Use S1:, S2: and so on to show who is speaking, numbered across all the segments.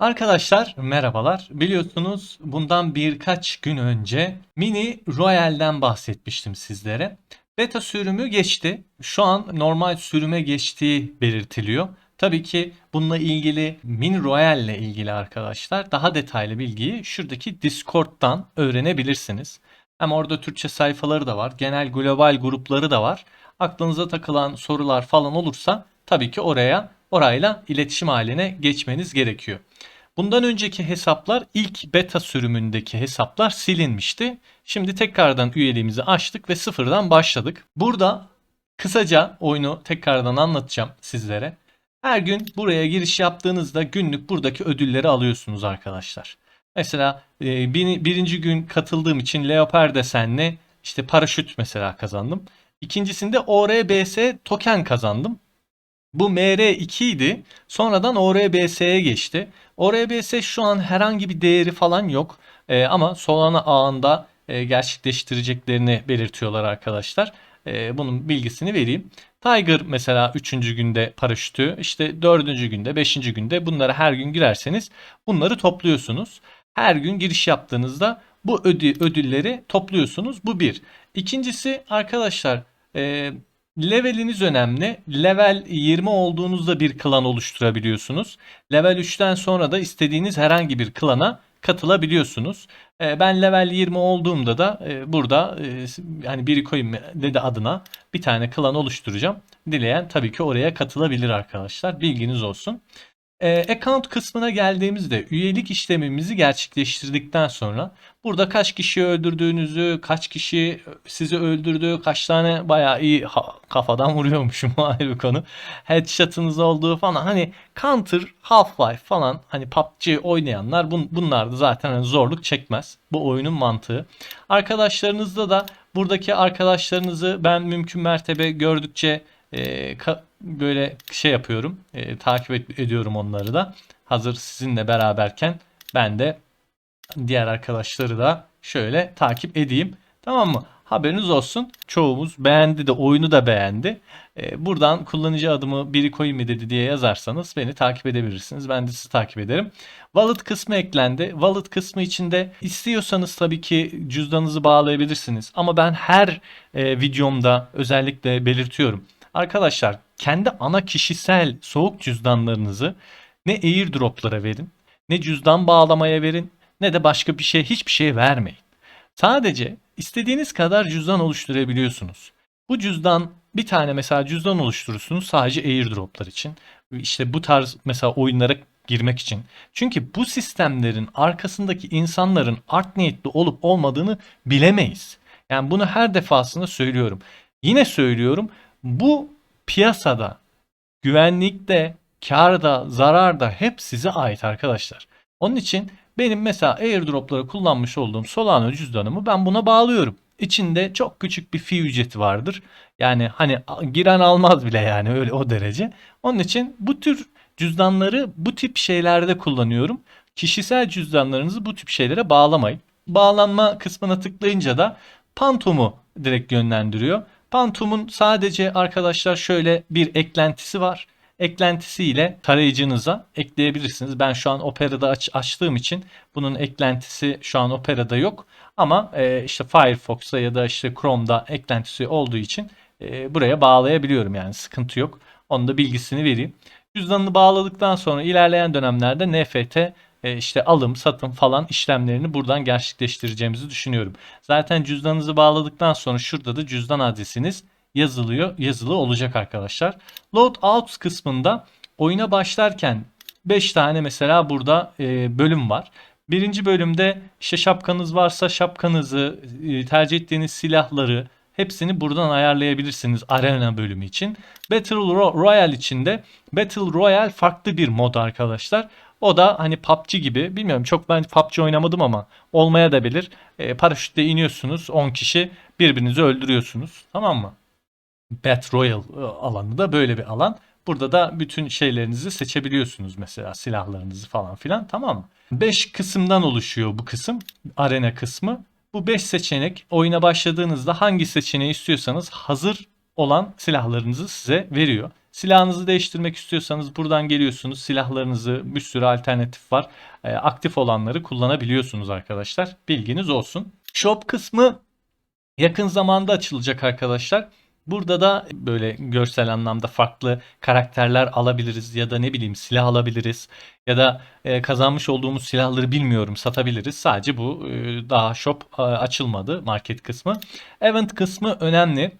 S1: Arkadaşlar merhabalar. Biliyorsunuz bundan birkaç gün önce Mini Royale'den bahsetmiştim sizlere. Beta sürümü geçti. Şu an normal sürüme geçtiği belirtiliyor. Tabii ki bununla ilgili Mini Royale ile ilgili arkadaşlar daha detaylı bilgiyi şuradaki Discord'dan öğrenebilirsiniz. Hem orada Türkçe sayfaları da var. Genel global grupları da var. Aklınıza takılan sorular falan olursa tabii ki oraya orayla iletişim haline geçmeniz gerekiyor. Bundan önceki hesaplar ilk beta sürümündeki hesaplar silinmişti. Şimdi tekrardan üyeliğimizi açtık ve sıfırdan başladık. Burada kısaca oyunu tekrardan anlatacağım sizlere. Her gün buraya giriş yaptığınızda günlük buradaki ödülleri alıyorsunuz arkadaşlar. Mesela e, bir- birinci gün katıldığım için Leopard desenli işte paraşüt mesela kazandım. İkincisinde ORBS token kazandım. Bu MR2 idi. Sonradan ORBS'ye geçti. ORBS şu an herhangi bir değeri falan yok. Ee, ama Solana ağında e, gerçekleştireceklerini belirtiyorlar arkadaşlar. Ee, bunun bilgisini vereyim. Tiger mesela 3. günde paraşütü, işte 4. günde, 5. günde bunlara her gün girerseniz bunları topluyorsunuz. Her gün giriş yaptığınızda bu ödü, ödülleri topluyorsunuz. Bu bir. İkincisi arkadaşlar e, Leveliniz önemli. Level 20 olduğunuzda bir klan oluşturabiliyorsunuz. Level 3'ten sonra da istediğiniz herhangi bir klana katılabiliyorsunuz. Ee, Ben level 20 olduğumda da e, burada e, hani biri koyayım dedi adına bir tane klan oluşturacağım. Dileyen tabii ki oraya katılabilir arkadaşlar. Bilginiz olsun. E, account kısmına geldiğimizde üyelik işlemimizi gerçekleştirdikten sonra burada kaç kişi öldürdüğünüzü, kaç kişi sizi öldürdü, kaç tane bayağı iyi ha- kafadan vuruyormuşum ayrı bir konu. Headshot'ınız olduğu falan hani Counter, Half-Life falan hani PUBG oynayanlar bun, bunlar da zaten hani zorluk çekmez. Bu oyunun mantığı. Arkadaşlarınızda da buradaki arkadaşlarınızı ben mümkün mertebe gördükçe e, ka- böyle şey yapıyorum. e, takip et- ediyorum onları da. Hazır sizinle beraberken ben de diğer arkadaşları da şöyle takip edeyim. Tamam mı? Haberiniz olsun. Çoğumuz beğendi de oyunu da beğendi. E, buradan kullanıcı adımı biri koyayım mı dedi diye yazarsanız beni takip edebilirsiniz. Ben de sizi takip ederim. Wallet kısmı eklendi. Wallet kısmı içinde istiyorsanız tabii ki cüzdanınızı bağlayabilirsiniz. Ama ben her e, videomda özellikle belirtiyorum. Arkadaşlar kendi ana kişisel soğuk cüzdanlarınızı ne airdroplara verin, ne cüzdan bağlamaya verin, ne de başka bir şey hiçbir şeye vermeyin. Sadece istediğiniz kadar cüzdan oluşturabiliyorsunuz. Bu cüzdan bir tane mesela cüzdan oluşturursunuz sadece airdroplar için. İşte bu tarz mesela oyunlara girmek için. Çünkü bu sistemlerin arkasındaki insanların art niyetli olup olmadığını bilemeyiz. Yani bunu her defasında söylüyorum. Yine söylüyorum. Bu piyasada güvenlikte, karda, zararda hep size ait arkadaşlar. Onun için benim mesela airdroplara kullanmış olduğum Solana cüzdanımı ben buna bağlıyorum. İçinde çok küçük bir fee ücreti vardır. Yani hani giren almaz bile yani öyle o derece. Onun için bu tür cüzdanları bu tip şeylerde kullanıyorum. Kişisel cüzdanlarınızı bu tip şeylere bağlamayın. Bağlanma kısmına tıklayınca da Pantom'u direkt yönlendiriyor. Pantom'un sadece arkadaşlar şöyle bir eklentisi var. Eklentisiyle tarayıcınıza ekleyebilirsiniz. Ben şu an Opera'da aç, açtığım için bunun eklentisi şu an Opera'da yok. Ama e, işte Firefox'ta ya da işte Chrome'da eklentisi olduğu için e, buraya bağlayabiliyorum yani sıkıntı yok. Onun da bilgisini vereyim. Cüzdanını bağladıktan sonra ilerleyen dönemlerde NFT işte alım, satım falan işlemlerini buradan gerçekleştireceğimizi düşünüyorum. Zaten cüzdanınızı bağladıktan sonra şurada da cüzdan adresiniz yazılıyor, yazılı olacak arkadaşlar. Loadout kısmında oyuna başlarken 5 tane mesela burada e, bölüm var. Birinci bölümde işte şapkanız varsa şapkanızı, e, tercih ettiğiniz silahları hepsini buradan ayarlayabilirsiniz arena bölümü için. Battle Ro- Royale içinde Battle Royale farklı bir mod arkadaşlar. O da hani PUBG gibi bilmiyorum çok ben PUBG oynamadım ama olmaya da bilir. E, paraşütle iniyorsunuz 10 kişi birbirinizi öldürüyorsunuz tamam mı? Battle Royale e, alanı da böyle bir alan. Burada da bütün şeylerinizi seçebiliyorsunuz mesela silahlarınızı falan filan tamam mı? 5 kısımdan oluşuyor bu kısım arena kısmı. Bu 5 seçenek oyuna başladığınızda hangi seçeneği istiyorsanız hazır olan silahlarınızı size veriyor. Silahınızı değiştirmek istiyorsanız buradan geliyorsunuz. Silahlarınızı bir sürü alternatif var. E, aktif olanları kullanabiliyorsunuz arkadaşlar. Bilginiz olsun. Shop kısmı yakın zamanda açılacak arkadaşlar. Burada da böyle görsel anlamda farklı karakterler alabiliriz ya da ne bileyim silah alabiliriz ya da e, kazanmış olduğumuz silahları bilmiyorum satabiliriz. Sadece bu e, daha shop e, açılmadı market kısmı. Event kısmı önemli.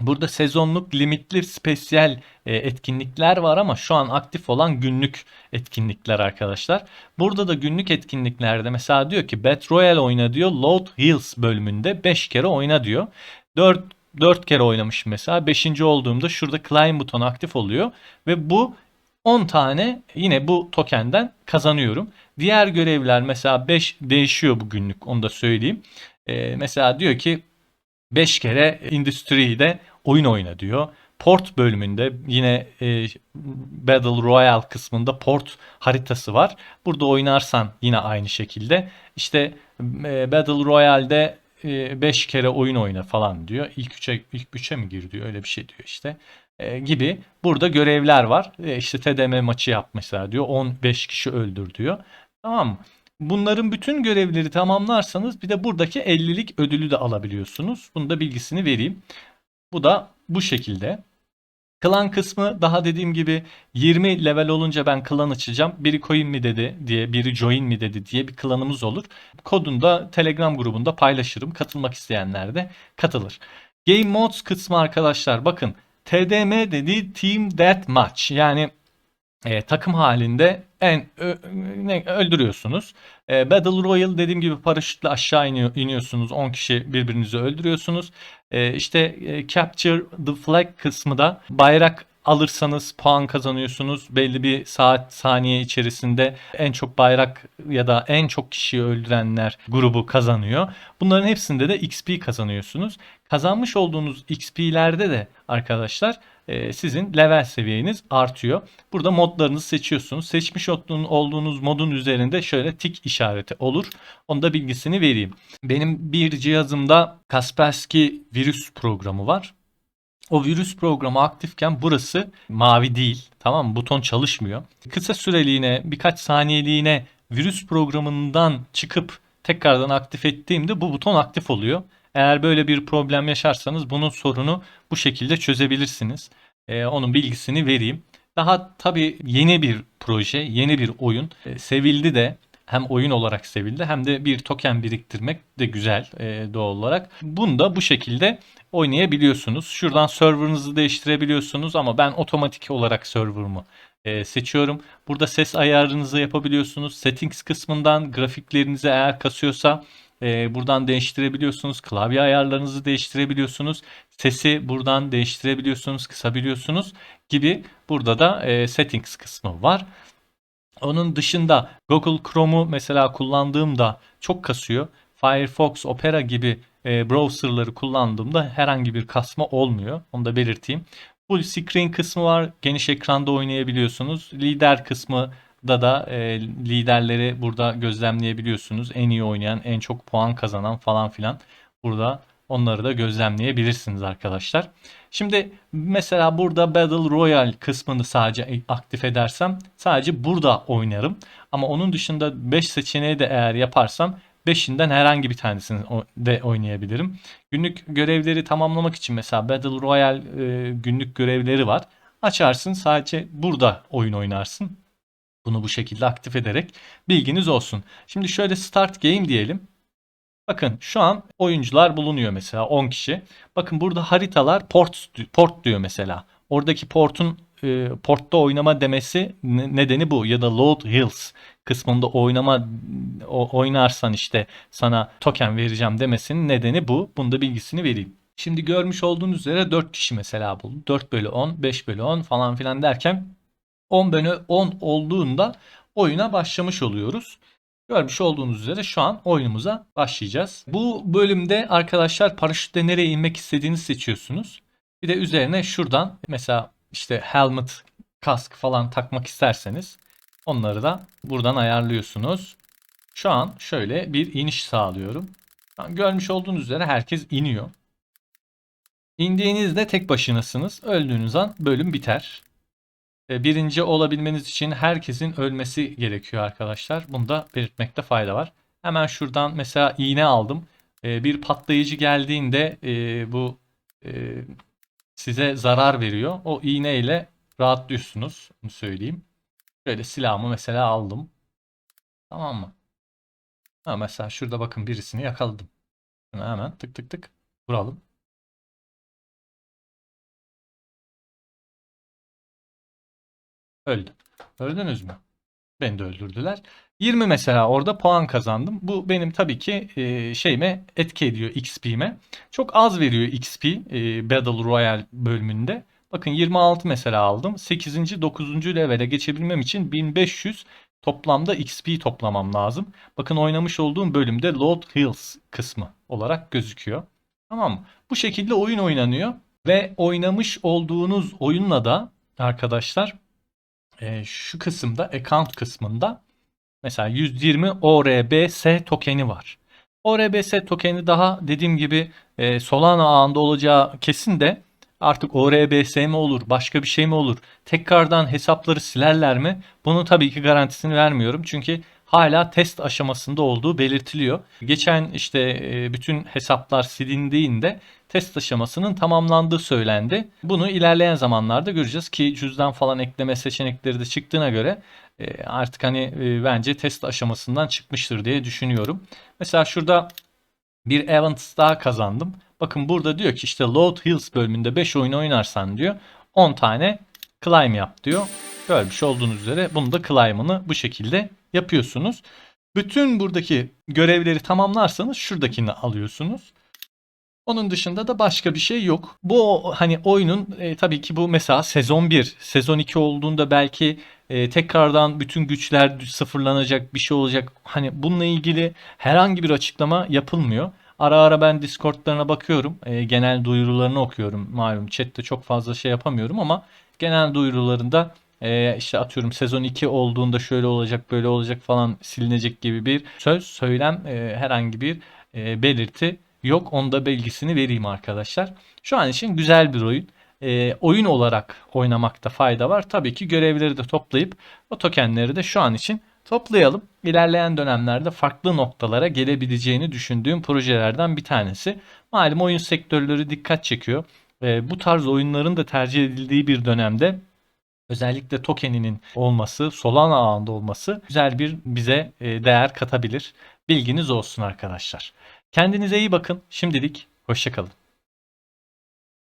S1: Burada sezonluk limitli spesiyel e, etkinlikler var ama şu an aktif olan günlük etkinlikler arkadaşlar. Burada da günlük etkinliklerde mesela diyor ki Battle Royale oyna diyor. Load Hills bölümünde 5 kere oyna diyor. 4 4 kere oynamışım mesela. 5. olduğumda şurada climb butonu aktif oluyor ve bu 10 tane yine bu tokenden kazanıyorum. Diğer görevler mesela 5 değişiyor bu günlük onu da söyleyeyim. Ee, mesela diyor ki 5 kere Industry'de oyun oyna diyor. Port bölümünde yine e, Battle Royale kısmında port haritası var. Burada oynarsan yine aynı şekilde. İşte e, Battle Royale'de 5 kere oyun oyna falan diyor. İlk 3'e ilk 3'e mi gir diyor. Öyle bir şey diyor işte. E, gibi. Burada görevler var. E, işte TDM maçı yapmışlar diyor. 15 kişi öldür diyor. Tamam mı? Bunların bütün görevleri tamamlarsanız bir de buradaki 50'lik ödülü de alabiliyorsunuz. Bunu da bilgisini vereyim. Bu da bu şekilde. Klan kısmı daha dediğim gibi 20 level olunca ben klan açacağım. Biri coin mi dedi diye, biri join mi dedi diye bir klanımız olur. Kodunu da Telegram grubunda paylaşırım. Katılmak isteyenler de katılır. Game Modes kısmı arkadaşlar bakın TDM dediği Team Deathmatch yani e, takım halinde en ö, ne, öldürüyorsunuz. E, Battle Royale dediğim gibi paraşütle aşağı iniyor, iniyorsunuz. 10 kişi birbirinizi öldürüyorsunuz. E, işte e, Capture the Flag kısmı da bayrak alırsanız puan kazanıyorsunuz. Belli bir saat saniye içerisinde en çok bayrak ya da en çok kişiyi öldürenler grubu kazanıyor. Bunların hepsinde de XP kazanıyorsunuz. Kazanmış olduğunuz XP'lerde de arkadaşlar sizin level seviyeniz artıyor. Burada modlarınızı seçiyorsunuz. Seçmiş olduğunuz modun üzerinde şöyle tik işareti olur. Onu da bilgisini vereyim. Benim bir cihazımda Kaspersky virüs programı var. O virüs programı aktifken burası mavi değil. Tamam mı? Buton çalışmıyor. Kısa süreliğine birkaç saniyeliğine virüs programından çıkıp tekrardan aktif ettiğimde bu buton aktif oluyor. Eğer böyle bir problem yaşarsanız bunun sorunu bu şekilde çözebilirsiniz. Ee, onun bilgisini vereyim. Daha tabii yeni bir proje, yeni bir oyun. Ee, sevildi de hem oyun olarak sevildi hem de bir token biriktirmek de güzel e, doğal olarak. Bunu da bu şekilde oynayabiliyorsunuz. Şuradan serverınızı değiştirebiliyorsunuz ama ben otomatik olarak server'ımı e, seçiyorum. Burada ses ayarınızı yapabiliyorsunuz. Settings kısmından grafiklerinizi eğer kasıyorsa e, buradan değiştirebiliyorsunuz. Klavye ayarlarınızı değiştirebiliyorsunuz. Sesi buradan değiştirebiliyorsunuz, kısabiliyorsunuz gibi burada da e, settings kısmı var. Onun dışında Google Chrome'u mesela kullandığımda çok kasıyor. Firefox, Opera gibi e, browserları kullandığımda herhangi bir kasma olmuyor. Onu da belirteyim. Full screen kısmı var. Geniş ekranda oynayabiliyorsunuz. Lider kısmı da da e, liderleri burada gözlemleyebiliyorsunuz. En iyi oynayan, en çok puan kazanan falan filan. Burada onları da gözlemleyebilirsiniz arkadaşlar. Şimdi mesela burada Battle Royale kısmını sadece aktif edersem sadece burada oynarım. Ama onun dışında 5 seçeneği de eğer yaparsam 5'inden herhangi bir tanesini de oynayabilirim. Günlük görevleri tamamlamak için mesela Battle Royale e, günlük görevleri var. Açarsın sadece burada oyun oynarsın. Bunu bu şekilde aktif ederek bilginiz olsun. Şimdi şöyle start game diyelim. Bakın şu an oyuncular bulunuyor mesela 10 kişi. Bakın burada haritalar port port diyor mesela. Oradaki portun e, portta oynama demesi nedeni bu ya da load hills kısmında oynama o, oynarsan işte sana token vereceğim demesinin nedeni bu. Bunda bilgisini vereyim. Şimdi görmüş olduğunuz üzere 4 kişi mesela buldu. 4 bölü 10, 5 bölü 10 falan filan derken 10 bölü 10 olduğunda oyuna başlamış oluyoruz. Görmüş olduğunuz üzere şu an oyunumuza başlayacağız. Bu bölümde arkadaşlar paraşütle nereye inmek istediğinizi seçiyorsunuz. Bir de üzerine şuradan mesela işte helmet, kask falan takmak isterseniz onları da buradan ayarlıyorsunuz. Şu an şöyle bir iniş sağlıyorum. Görmüş olduğunuz üzere herkes iniyor. İndiğinizde tek başınasınız. Öldüğünüz an bölüm biter. E, birinci olabilmeniz için herkesin ölmesi gerekiyor arkadaşlar. Bunu da belirtmekte fayda var. Hemen şuradan mesela iğne aldım. E, bir patlayıcı geldiğinde e, bu size zarar veriyor. O iğneyle rahatlıyorsunuz. Bunu söyleyeyim. Şöyle silahımı mesela aldım. Tamam mı? Ha, mesela şurada bakın birisini yakaladım. Şunu hemen tık tık tık vuralım. Öldü. Öldünüz mü? Beni de öldürdüler. 20 mesela orada puan kazandım. Bu benim tabii ki e, şeyime etki ediyor XP'me. Çok az veriyor XP e, Battle Royale bölümünde. Bakın 26 mesela aldım. 8. 9. levele geçebilmem için 1500 toplamda XP toplamam lazım. Bakın oynamış olduğum bölümde Load Hills kısmı olarak gözüküyor. Tamam? Bu şekilde oyun oynanıyor. Ve oynamış olduğunuz oyunla da arkadaşlar e, şu kısımda account kısmında mesela 120 ORBS tokeni var. ORBS tokeni daha dediğim gibi e, Solana ağında olacağı kesin de artık ORBS mi olur, başka bir şey mi olur, tekrardan hesapları silerler mi? Bunu tabii ki garantisini vermiyorum. Çünkü hala test aşamasında olduğu belirtiliyor. Geçen işte e, bütün hesaplar silindiğinde test aşamasının tamamlandığı söylendi. Bunu ilerleyen zamanlarda göreceğiz ki cüzdan falan ekleme seçenekleri de çıktığına göre e, artık hani e, bence test aşamasından çıkmıştır diye düşünüyorum. Mesela şurada bir event daha kazandım. Bakın burada diyor ki işte Load Hills bölümünde 5 oyun oynarsan diyor 10 tane climb yap diyor. Görmüş olduğunuz üzere bunu da climb'ını bu şekilde yapıyorsunuz. Bütün buradaki görevleri tamamlarsanız şuradakini alıyorsunuz. Onun dışında da başka bir şey yok. Bu hani oyunun e, tabii ki bu mesela sezon 1, sezon 2 olduğunda belki e, tekrardan bütün güçler sıfırlanacak bir şey olacak. Hani bununla ilgili herhangi bir açıklama yapılmıyor. Ara ara ben Discord'larına bakıyorum. E, genel duyurularını okuyorum. Malum chatte çok fazla şey yapamıyorum ama genel duyurularında e, işte atıyorum sezon 2 olduğunda şöyle olacak böyle olacak falan silinecek gibi bir söz söylem e, herhangi bir e, belirti yok. Onda belgisini vereyim arkadaşlar. Şu an için güzel bir oyun. E, oyun olarak oynamakta fayda var. Tabii ki görevleri de toplayıp o tokenleri de şu an için toplayalım. İlerleyen dönemlerde farklı noktalara gelebileceğini düşündüğüm projelerden bir tanesi. Malum oyun sektörleri dikkat çekiyor. E, bu tarz oyunların da tercih edildiği bir dönemde özellikle tokeninin olması, Solana ağında olması güzel bir bize e, değer katabilir. Bilginiz olsun arkadaşlar. Kendinize iyi bakın. Şimdilik hoşçakalın.